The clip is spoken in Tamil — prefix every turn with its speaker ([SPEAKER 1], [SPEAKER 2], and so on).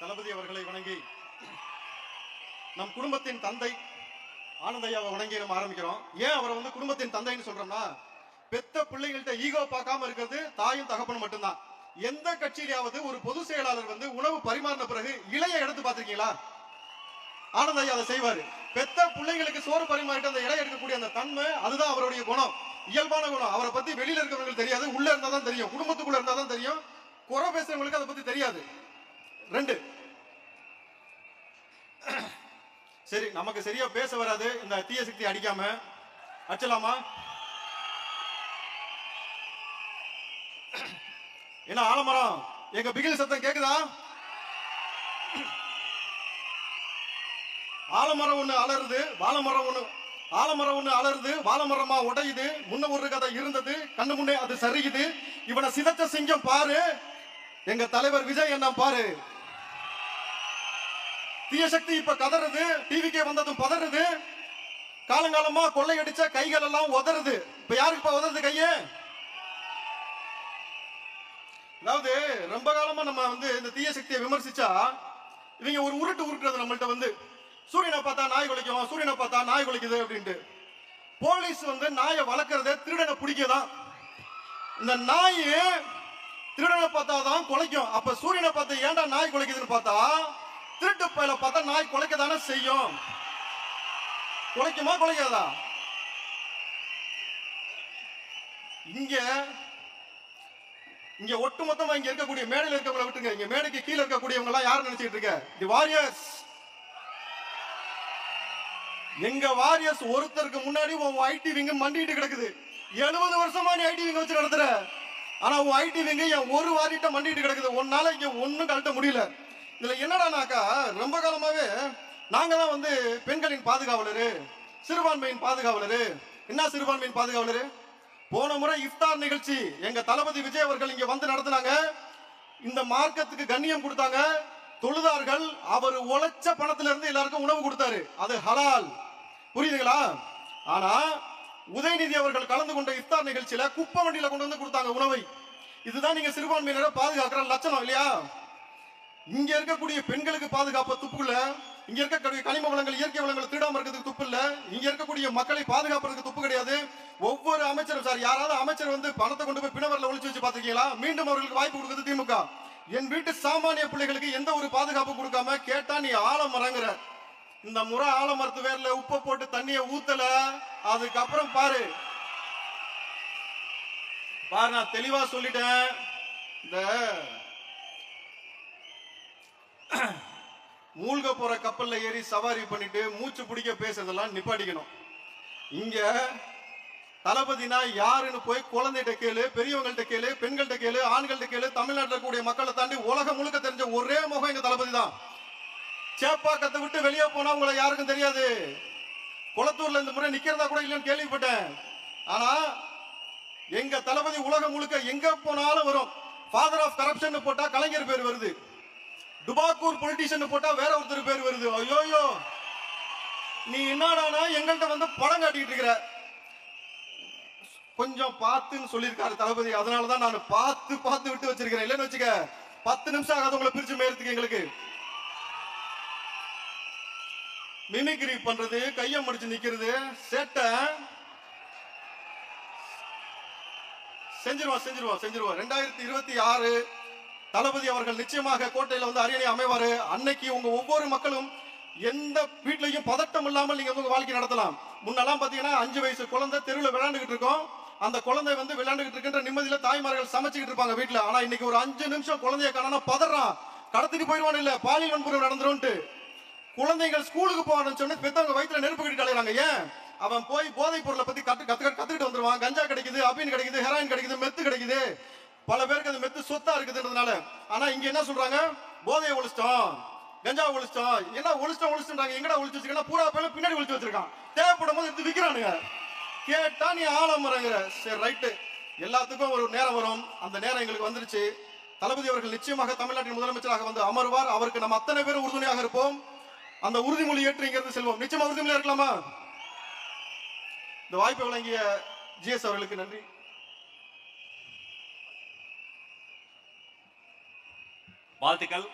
[SPEAKER 1] தளபதி அவர்களை வணங்கி நம் குடும்பத்தின் தந்தை ஆனந்தையாவை வணங்கி நம்ம ஆரம்பிக்கிறோம். ஏன் அவரை வந்து குடும்பத்தின் தந்தைன்னு சொல்றோம்னா பெத்த பிள்ளைகள்கிட்ட ஈகோ பார்க்காம இருக்கிறது தாயும் தகப்பனும் மட்டும்தான். எந்த கட்சியிலாவது ஒரு பொதுச் செயலாளர் வந்து உணவு பரிமாறின பிறகு இலைய எடுத்து பார்த்திருக்கீங்களா? ஆனந்தையா அதை செய்வாரு. பெத்த பிள்ளைங்களுக்கு சோறு பரிமாறிட்டு அந்த இலை எடுக்கக்கூடிய அந்த தன்மை அதுதான் அவருடைய குணம். இயல்பான குணம். அவரை பத்தி வெளியில இருக்கிறவங்களுக்கு தெரியாது உள்ள இருந்தா தான் தெரியும். குடும்பத்துக்குள்ள இருந்தா தான் தெரியும். குறை பேசுறவங்களுக்கு அதை பத்தி தெரியாது. ரெண்டு. சரி நமக்கு சரியா பேச வராது. இந்த தீய சக்தி அடிக்காம. அடிச்சலாமா என்ன ஆலமரம்? எங்க பிகில் சத்தம் கேக்குதா? ஆலமரம் ஒண்ணு அலறுது வாழமரம் ஒண்ணு ஆலமரம் ஒண்ணு அலறுது வாழமரமா உடையுது. முன்ன ஒரு கதை இருந்தது கண்ணு முன்னே அது சரியுது. இவனை சிதச்ச சிங்கம் பாரு. எங்க தலைவர் விஜய் என்ன பாரு. தீய சக்தி இப்ப கதறுது டிவிக்கே வந்ததும் பதறுது. காலங்காலமா கொள்ளையடிச்ச கைகள் எல்லாம் உதறது. இப்ப யாருக்கு இப்ப உதறது கையே? அதாவது ரொம்ப காலமா நம்ம வந்து இந்த தீய சக்தியை விமர்சிச்சா இவங்க ஒரு உருட்டு உருட்டுறது நம்மள்ட்ட வந்து சூரியனை பார்த்தா நாய் குலைக்கும் சூரியனை பார்த்தா நாய் குலைக்குது அப்படின்ட்டு. போலீஸ் வந்து நாயை வளர்க்கறத திருடனை பிடிக்கதான் இந்த நாய் திருடனை பார்த்தா தான் குலைக்கும். அப்ப சூரியனை பார்த்து ஏன்டா நாய் குலைக்குதுன்னு பார்த்தா திருட்டு பயில பார்த்தா நாய் குலைக்க தானே செய்யும். குலைக்குமா குலைக்காதா? இங்க இங்க ஒட்டுமொத்தமா இங்க இருக்கக்கூடிய மேடையில் இருக்கவங்களை விட்டுருங்க. இங்க மேடைக்கு கீழே இருக்கக்கூடியவங்க எல்லாம் யாரு நினைச்சிட்டு இருக்க? தி வாரியர்ஸ் எங்க வாரியர்ஸ் ஒருத்தருக்கு முன்னாடி உன் ஐடி விங்க மண்டிட்டு கிடக்குது. எழுபது வருஷமா நீ ஐடி விங்க வச்சு நடத்துற. ஆனா உன் ஐடி விங்க என் ஒரு வாரிட்ட மண்டிட்டு கிடக்குது? உன்னால இங்க ஒன்னும் கழட்ட முடியல. இதுல என்னடானாக்கா ரொம்ப காலமாவே நாங்க தான் வந்து பெண்களின் பாதுகாவலரு சிறுபான்மையின் பாதுகாவலர். என்ன சிறுபான்மையின் பாதுகாவலர்? போன முறை இஃப்தார் நிகழ்ச்சி எங்க தளபதி விஜய் அவர்கள் இங்க வந்து நடத்தினாங்க. இந்த மார்க்கத்துக்கு கண்ணியம் கொடுத்தாங்க. தொழுதார்கள் அவர் உழைச்ச பணத்துல இருந்து எல்லாருக்கும் உணவு கொடுத்தாரு. அது ஹலால். புரியுதுங்களா? ஆனா உதயநிதி அவர்கள் கலந்து கொண்ட இஃப்தார் நிகழ்ச்சியில குப்பை வண்டியில கொண்டு வந்து கொடுத்தாங்க உணவை. இதுதான் நீங்க சிறுபான்மையினரை பாதுகாக்கிற லட்சணம் இல்லையா? இங்க இருக்கக்கூடிய பெண்களுக்கு பாதுகாப்பு துப்பு இங்க இருக்கக்கூடிய கனிம வளங்கள் இயற்கை வளங்கள் திருடாம இருக்கிறதுக்கு துப்பு இல்ல இங்க இருக்கக்கூடிய மக்களை பாதுகாப்பதற்கு துப்பு கிடையாது. ஒவ்வொரு அமைச்சரும் சார் யாராவது அமைச்சர் வந்து பணத்தை கொண்டு போய் பிணவரில் ஒழிச்சு வச்சு பாத்துக்கீங்களா மீண்டும் அவர்களுக்கு வாய்ப்பு கொடுக்குறது திமுக. என் வீட்டு சாமானிய பிள்ளைகளுக்கு எந்த ஒரு பாதுகாப்பு கொடுக்காம கேட்டா நீ ஆலமரங்கிற இந்த முறை ஆலமரத்து வேர்ல உப்பை போட்டு தண்ணிய ஊத்தல. அதுக்கப்புறம் பாரு. பாரு நான் தெளிவா சொல்லிட்டேன். இந்த மூழ்க போற கப்பல்ல ஏறி சவாரி பண்ணிட்டு மூச்சு பிடிக்க பேசுறதெல்லாம் நிப்பாட்டிக்கணும். இங்க தளபதினா யாருன்னு போய் குழந்தைகிட்ட கேளு பெரியவங்கள்ட்ட கேளு பெண்கள்ட்ட கேளு ஆண்கள்ட்ட கேளு தமிழ்நாட்டில் இருக்கக்கூடிய மக்களை தாண்டி உலகம் முழுக்க தெரிஞ்ச ஒரே முகம் எங்க தளபதி தான். சேப்பாக்கத்தை விட்டு வெளியே போனா உங்களை யாருக்கும் தெரியாது. குளத்தூர்ல இந்த முறை நிக்கிறதா கூட இல்லைன்னு கேள்விப்பட்டேன். ஆனா எங்க தளபதி உலகம் முழுக்க எங்க போனாலும் வரும். ஃபாதர் ஆஃப் கரப்ஷன் போட்டா கலைஞர் பேர் வருது. டுபாக்கூர் பொலிட்டிஷியன் போட்டா வேற ஒருத்தர் பேர் வருது. ஐயோயோ. நீ என்னடானா எங்கள்கிட்ட வந்து படம் காட்டிட்டு இருக்கிற? கொஞ்சம் பார்த்துன்னு சொல்லியிருக்காரு தளபதி. அதனால தான் நான் பார்த்து பார்த்து விட்டு வச்சிருக்கிறேன். இல்லைன்னு வச்சுக்க பத்து நிமிஷம் ஆகாது உங்களை பிரிச்சு மேயறதுக்கு எங்களுக்கு. மிமிக்ரி பண்றது கைய முடிச்சு நிக்கிறது சேட்டை. செஞ்சிருவோம் செஞ்சிருவோம் செஞ்சிருவோம். ரெண்டாயிரத்தி இருபத்தி ஆறு தளபதி அவர்கள் நிச்சயமாக கோட்டையில வந்து அரியணை அமைவாரு. அன்னைக்கு உங்க ஒவ்வொரு மக்களும் எந்த வீட்லையும் பதட்டம் இல்லாமல் நீங்க உங்க வாழ்க்கை நடத்தலாம். முன்னெல்லாம் பாத்தீங்கன்னா அஞ்சு வயசு குழந்தை தெருவில் விளையாண்டுகிட்டு இருக்கோம். அந்த குழந்தை வந்து விளையாண்டுகிட்டு இருக்கின்ற நிம்மதியில தாய்மார்கள் சமைச்சுக்கிட்டு இருப்பாங்க வீட்டுல ஆனா இன்னைக்கு ஒரு அஞ்சு நிமிஷம் குழந்தைய காணா பதறான். கடத்திட்டு போயிடுவான் இல்ல பாலியல் வன்புறம் நடந்துரும்ட்டு. குழந்தைகள் ஸ்கூலுக்கு போகணும்னு சொன்னா பெத்தவங்க வயிற்றுல நெருப்பு கட்டி கலையிறாங்க ஏன்? அவன் போய் போதைப் பொருளை பத்தி கத்து கத்து கத்துக்கிட்டு வந்துருவான். கஞ்சா கிடைக்குது அபின் கிடைக்குது ஹெராயின் கிடைக்குது மெத்து கிடைக்குது. பல பேருக்கு அந்த மெத்து சொத்தா இருக்குதுன்றதுனால. ஆனா இங்க என்ன சொல்றாங்க? போதையை ஒழிச்சிட்டோம் கஞ்சா ஒழிச்சிட்டோம் என்ன ஒழிச்சிட்டோம் ஒழிச்சுட்டாங்க எங்கடா ஒழிச்சு வச்சிருக்கா பூரா பேர் பின்னாடி ஒழிச்சு வச்சிருக்கான். தேவைப்படும் போது எடுத்து விக்கிறானுங்க. கேட்டா நீ ஆலமரங்கிற. சரி ரைட்டு. எல்லாத்துக்கும் ஒரு நேரம் வரும். அந்த நேரம் எங்களுக்கு வந்துருச்சு. தளபதி அவர்கள் நிச்சயமாக தமிழ்நாட்டின் முதலமைச்சராக வந்து அமர்வார். அவருக்கு நம்ம அத்தனை பேரும் உறுதுணையாக இருப்போம். அந்த உறுதிமொழி ஏற்று இங்கிருந்து செல்வோம். நிச்சயமா உறுதிமொழியா இருக்கலாமா இந்த வாய்ப்பை வழங்கிய ஜிஎஸ் அவர்களுக்கு நன்றி.
[SPEAKER 2] வாழ்த்துக்கள்